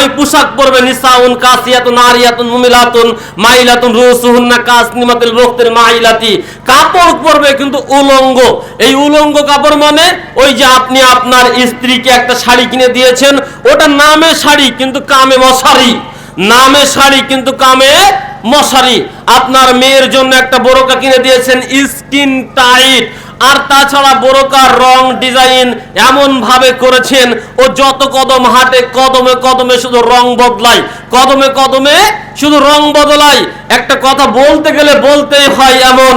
ওই পোশাক পরবে নিসাউন, কাসিয়াতুন, আরিয়াতুন, মুমিলাতুন, মাইলাতুন, রুসুহুন্না, কাসনিমাতুল বখতির মাইলাতি। কাপড় পরবে কিন্তু উলঙ্গ। এই উলঙ্গ কাপড় মানে ওই যে আপনি আপনার স্ত্রীকে একটা শাড়ি কিনে দিয়েছেন, ওটা নামে শাড়ি কিন্তু কামে মশারি। নামে শাড়ি কিন্তু কামে মশারি। আপনার মেয়ের জন্য একটা বোরকা কিনে দিয়েছেন, স্কিন টাইট। আর তাছাড়া বোরকার রং ডিজাইন এমন ভাবে করেছেন, ও যত কদম হাঁটে কদমে কদমে শুধু রং বদলায়, কদমে কদমে শুধু রং বদলায়। একটা কথা বলতে গেলে বলতেই হয় এমন,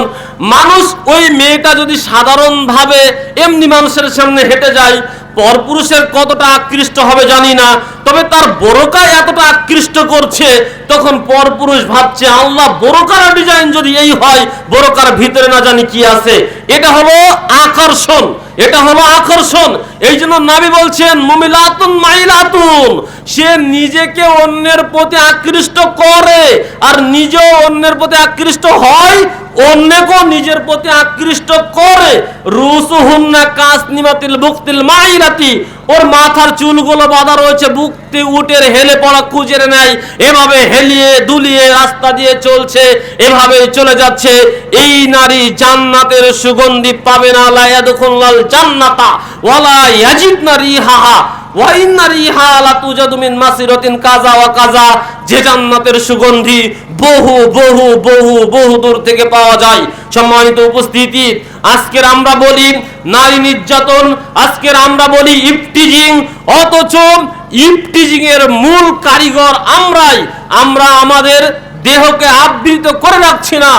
মানুষ ওই মেয়েটা যদি সাধারণভাবে এমনি মানুষের সামনে হেঁটে যায় পরপুরুষের কতটা আকৃষ্ট হবে জানি না, তবে তার বোরকায় এতটা আকৃষ্ট করছে, তখন পরপুরুষ ভাবছে, আল্লাহ, বোরকার ডিজাইন যদি এই হয়, বোরকার ভিতরে না জানি কি আছে। এটা হলো আকর্ষণ, এটা হলো আকর্ষণ। এই জন্য নাবি বলছেন, মুমিলাতুন মাইলাতুন, সে নিজেকে অন্যের প্রতি আকৃষ্ট করে, আর নিজেও অন্যের প্রতি আকৃষ্ট হয় অন্যকেও নিজের প্রতি আকৃষ্ট করে। রুসুহুন্না কাসনিমাতিল বুকতিল মাইলাতি ওর মাথার চুলগুলো বাঁধা রয়েছে বুকতে উটের হেলে পড়া কুজেরে নেয়। এভাবে হেলিয়ে দুলিয়ে রাস্তা দিয়ে চলছে এভাবে চলে যাচ্ছে। এই নারী জান্নাতের সুগন্ধি পাবে না লা ইয়াদখুলুল জান্নাতা। ওয়ালা ইয়াজিদনা রিহাহা। ওয়া আজকের আমরা বলি নারী নির্যাতন, আজকের আমরা বলি ইফটিজিং অথচ ইফটিজিং এর মূল কারিগর আমরাই। আমরা আমাদের দেহকে আবৃত করে রাখছি না।